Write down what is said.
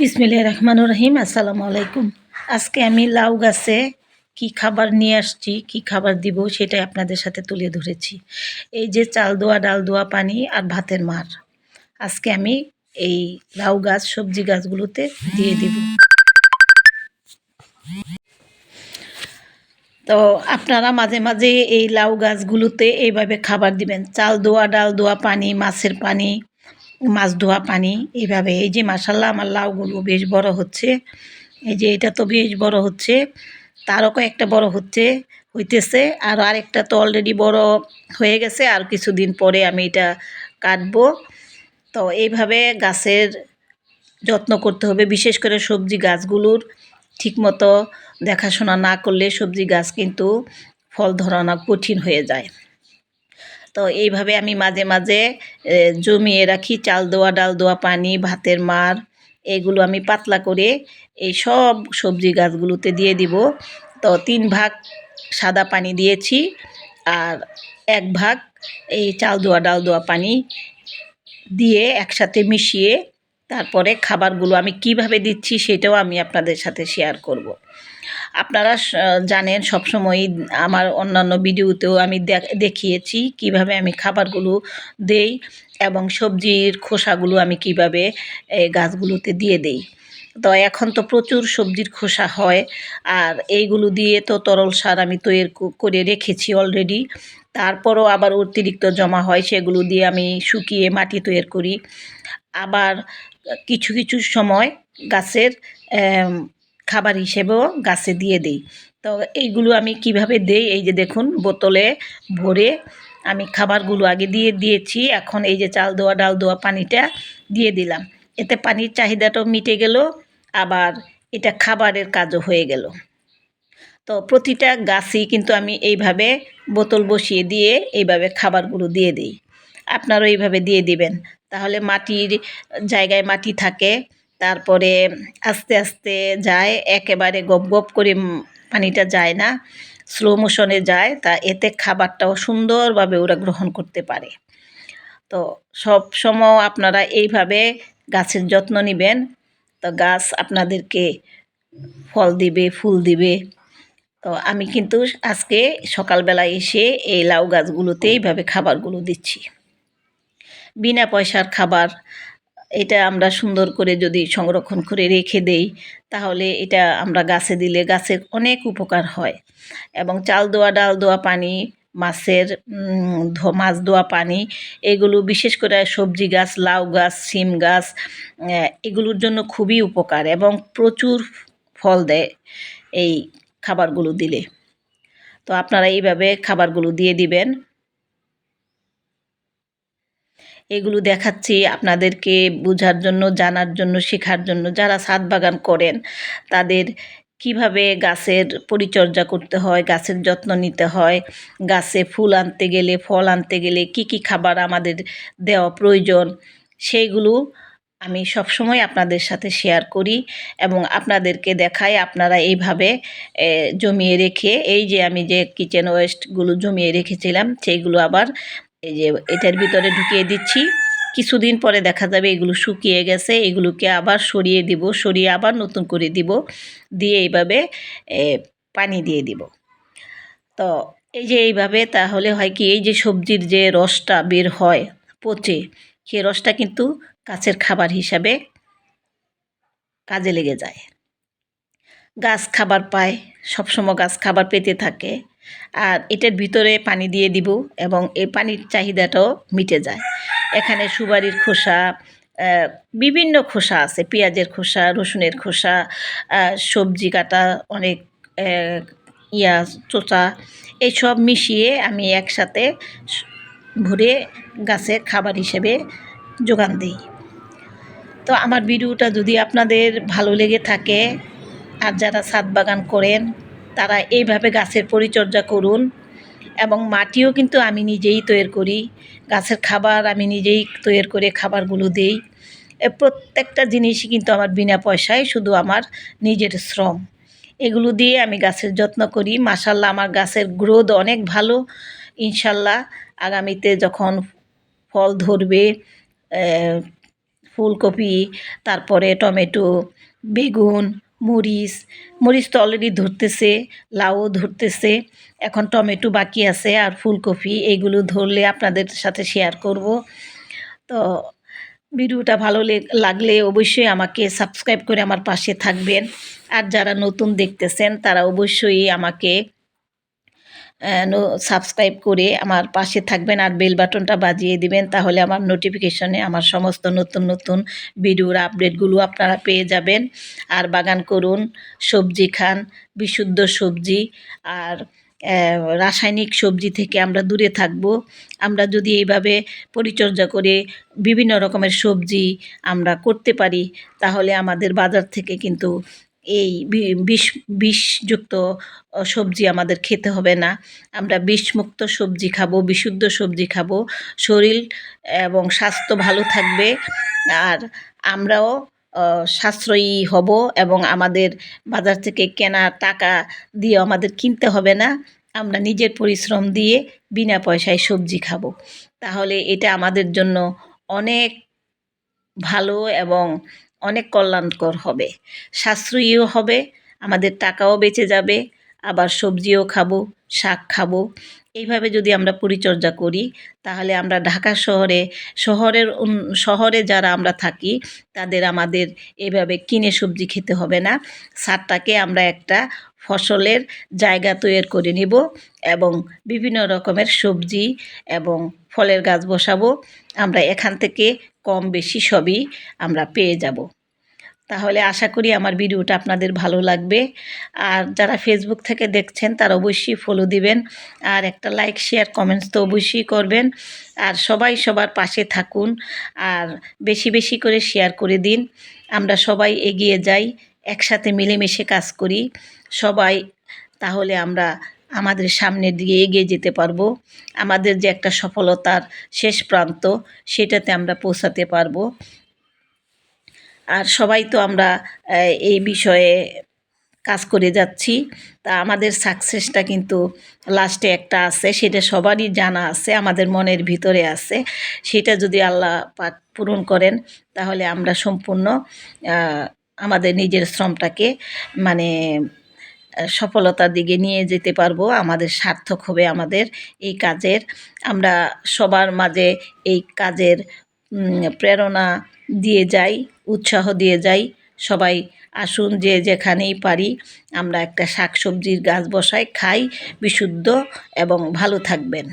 বিসমিল্লাহ রহমানুর রহিম, আসসালামু আলাইকুম। আজকে আমি লাউ গাছে কি খাবার নিয়ে আসছি, কি খাবার দিব সেটাই আপনাদের সাথে তুলে ধরেছি। এই যে চাল দোয়া, ডাল দোয়া, পানি আর ভাতের মার। আজকে আমি এই লাউ গাছ, সবজি গাছগুলোতে দিয়ে দিব। তো আপনারা মাঝে মাঝে এই লাউ গাছগুলোতে এইভাবে খাবার দিবেন। চাল দোয়া, ডাল দোয়া, পানি, মাছের পানি মাছ ধোয়া পানি এইভাবে। এই যে মাসাল্লাহ আমার লাউগুলো বেশ বড় হচ্ছে। এই যে এটা তো বেশ বড় হচ্ছে। তারও কয়েকটা বড় হচ্ছে, হইতেছে। আর আরেকটা তো অলরেডি বড় হয়ে গেছে। আর কিছুদিন পরে আমি এটা কাটবো। তো এইভাবে গাছের যত্ন করতে হবে। বিশেষ করে সবজি গাছগুলোর ঠিকমতো দেখাশোনা না করলে সবজি গাছ কিন্তু ফল ধরানো কঠিন হয়ে যায়। তো এইভাবে আমি মাঝে মাঝে জমিয়ে রাখি চাল দোয়া, ডাল দোয়া, পানি, ভাতের মার, এগুলো আমি পাতলা করে এই সব সবজি গাছগুলোতে দিয়ে দিব তো তিন ভাগ সাদা পানি দিয়েছি আর এক ভাগ এই চাল দোয়া, ডাল দোয়া পানি দিয়ে একসাথে মিশিয়ে তারপরে খাবারগুলো আমি কীভাবে দিচ্ছি সেটাও আমি আপনাদের সাথে শেয়ার করব। আপনারা জানেন সবসময়ই আমার অন্যান্য ভিডিওতেও আমি দেখ- দেখিয়েছি কীভাবে আমি খাবারগুলো দেই এবং সবজির খোসাগুলো আমি কীভাবে গাছগুলোতে দিয়ে দেই। তো এখন তো প্রচুর সবজির খোসা হয় আর এইগুলো দিয়ে তো তরল সার আমি তৈরি করে রেখেছি অলরেডি তারপরও আবার অতিরিক্ত জমা হয় সেগুলো দিয়ে আমি শুকিয়ে মাটি তৈরি করি। আবার কিছু কিছু সময় গাছের খাবার হিসেবেও গাছে দিয়ে দিই। তো এইগুলো আমি কীভাবে দেই? এই যে দেখুন, বোতলে ভরে আমি খাবারগুলো আগে দিয়ে দিয়েছি। এখন এই যে চাল দেওয়া ডাল দেওয়া পানিটা দিয়ে দিলাম। এতে পানির চাহিদাটাও মিটে গেল, আবার এটা খাবারের কাজও হয়ে গেল। তো প্রতিটা গাছই কিন্তু আমি এইভাবে বোতল বসিয়ে দিয়ে এইভাবে খাবারগুলো দিয়ে দিই। আপনারাও এইভাবে দিয়ে দিবেন। তাহলে মাটির জায়গায় মাটি থাকে তারপরে আস্তে আস্তে যায়, একেবারে গপ গপ করে পানিটা যায় না স্লো মোশনে যায়, তা এতে খাবারটাও সুন্দরভাবে ওরা গ্রহণ করতে পারে। তো সব সময় আপনারা এইভাবে গাছের যত্ন নেবেন, তো গাছ আপনাদেরকে ফল দিবে, ফুল দিবে। তো আমি কিন্তু আজকে সকালবেলা এসে এই লাউ গাছগুলোতে এইভাবে খাবারগুলো দিচ্ছি। বিনা পয়সার খাবার এটা আমরা সুন্দর করে যদি সংরক্ষণ করে রেখে দেই, তাহলে এটা আমরা গাছে দিলে গাছের অনেক উপকার হয়। এবং চাল দোয়া, ডাল দোয়া পানি, মাছের মাছ দোয়া পানি, এগুলো বিশেষ করে সবজি গাছ, লাউ গাছ সিম গাছ এগুলোর জন্য খুবই উপকার এবং প্রচুর ফল দেয় এই খাবারগুলো দিলে। তো আপনারা এইভাবে খাবারগুলো দিয়ে দিবেন। এগুলো দেখাচ্ছি আপনাদেরকে বোঝার জন্য, জানার জন্য, শেখার জন্য। যারা ছাদ বাগান করেন, তাদের কীভাবে গাছের পরিচর্যা করতে হয়, গাছের যত্ন নিতে হয়, গাছে ফুল আনতে গেলে, ফল আনতে গেলে কি কি খাবার আমাদের দেওয়া প্রয়োজন, সেইগুলো আমি সবসময় আপনাদের সাথে শেয়ার করি এবং আপনাদেরকে দেখাই, আপনারা এইভাবে জমিয়ে রেখে, এই যে আমি যে কিচেন ওয়েস্টগুলো জমিয়ে রেখেছিলাম, সেইগুলো আবার এই যে এটার ভিতরে ঢুকিয়ে দিচ্ছি। কিছুদিন পরে দেখা যাবে এগুলো শুকিয়ে গেছে, এগুলোকে আবার সরিয়ে দিব, সরিয়ে আবার নতুন করে দিব, দিয়ে এইভাবে পানি দিয়ে দিব। তো এই যে এইভাবে তাহলে হয় কি, এই যে সবজির যে রসটা বের হয় পচে, সেই রসটা কিন্তু গাছের খাবার হিসাবে কাজে লেগে যায়। গাছ খাবার পায়, সবসময় গাছ খাবার পেতে থাকে। আর এটার ভিতরে পানি দিয়ে দিব এবং এই পানির চাহিদাটাও মিটে যায়। এখানে সুপারির খোসা বিভিন্ন খোসা আছে, পেঁয়াজের খোসা, রসুনের খোসা সবজি কাটা, অনেক ইয়া, চোচা, এইসব মিশিয়ে আমি একসাথে ভরে গাছে খাবার হিসেবে যোগান দিই। তো আমার ভিডিওটা যদি আপনাদের ভালো লেগে থাকে আর যারা ছাদ বাগান করেন, তারা এইভাবে গাছের পরিচর্যা করুন এবং মাটিও কিন্তু আমি নিজেই তৈরি করি। গাছের খাবার আমি নিজেই তৈরি করে খাবারগুলো দিই। প্রত্যেকটা জিনিসই কিন্তু আমার বিনা পয়সায় শুধু আমার নিজের শ্রম। এগুলো দিয়ে আমি গাছের যত্ন করি। মাসাল্লাহ আমার গাছের গ্রোথ অনেক ভালো। ইনশাল্লাহ আগামীতে যখন ফল ধরবে ফুলকপি, তারপরে টমেটো, বেগুন মরিচ মরিচ তো অলরেডি ধরতেছে, লাউও ধরতেছে, এখন টমেটো বাকি আছে আর ফুলকপি এইগুলো ধরলে আপনাদের সাথে শেয়ার করব। তো ভিডিওটা ভালো লাগলে অবশ্যই আমাকে সাবস্ক্রাইব করে আমার পাশে থাকবেন। আর যারা নতুন দেখতেছেন, তারা অবশ্যই আমাকে সাবস্ক্রাইব করে আমার পাশে থাকবেন আর বেল বাটনটা বাজিয়ে দিবেন, তাহলে আমার নোটিফিকেশনে আমার সমস্ত নতুন নতুন ভিডিওর আপডেটগুলো আপনারা পেয়ে যাবেন। আর বাগান করুন, সবজি খান, বিশুদ্ধ সবজি আর রাসায়নিক সবজি থেকে আমরা দূরে থাকব। আমরা যদি এইভাবে পরিচর্যা করে বিভিন্ন রকমের সবজি আমরা করতে পারি, তাহলে আমাদের বাজার থেকে কিন্তু এই বিষ, বিষযুক্ত সবজি আমাদের খেতে হবে না। আমরা বিষমুক্ত সবজি খাব, বিশুদ্ধ সবজি খাব। শরীর এবং স্বাস্থ্য ভালো থাকবে। আর আমরাও সাশ্রয়ী হব এবং আমাদের বাজার থেকে কেনা টাকা দিয়ে আমাদের কিনতে হবে না। আমরা নিজের পরিশ্রম দিয়ে বিনা পয়সায় সবজি খাব। তাহলে এটা আমাদের জন্য অনেক ভালো এবং অনেক কল্যাণকর হবে। সাশ্রয়ীও হবে, আমাদের টাকাও বেঁচে যাবে, আবার সবজিও খাব, শাক খাব। এইভাবে যদি আমরা পরিচর্যা করি, তাহলে আমরা ঢাকা শহরে, শহরের শহরে যারা আমরা থাকি, তাদের আমাদের এভাবে কিনে সবজি খেতে হবে না। সারটাকে আমরা একটা ফসলের জায়গা তৈরি করে নিব এবং বিভিন্ন রকমের সবজি এবং ফলের গাছ বসাবো। আমরা এখান থেকে কম বেশি সবই আমরা পেয়ে যাব। তাহলে আশা করি আমার ভিডিওটা আপনাদের ভালো লাগবে। আর যারা ফেসবুক থেকে দেখছেন, তারা অবশ্যই ফলো দিবেন। আর একটা লাইক শেয়ার কমেন্টস তো অবশ্যই করবেন। আর সবাই সবার পাশে থাকুন। আর বেশি বেশি করে শেয়ার করে দিন। আমরা সবাই এগিয়ে যাই, একসাথে মিলেমিশে কাজ করি। সবাই, তাহলে আমরা আমাদের সামনের দিকে এগিয়ে যেতে পারব। আমাদের যে একটা সফলতার শেষ প্রান্ত, সেটাতে আমরা পৌঁছাতে পারব। আর সবাই তো আমরা এই বিষয়ে কাজ করে যাচ্ছি। তা আমাদের সাকসেসটা কিন্তু লাস্টে একটা আছে, সেটা সবারই জানা আছে, আমাদের মনের ভিতরে আছে। সেটা যদি আল্লাহ পাক পূরণ করেন, তাহলে আমরা সম্পূর্ণ আমাদের নিজের শ্রমটাকে মানে সফলতার দিকে নিয়ে যেতে পারব। আমাদের সার্থক হবে আমাদের এই কাজের। আমরা সবার মাঝে এই কাজের প্রেরণা দিয়ে যাই, উৎসাহ দিয়ে যাই। সবাই আসুন যে যেখানেই পারি। আমরা একটা শাক সবজির গাছ বসাই, খাই, বিশুদ্ধ এবং ভালো থাকবেন।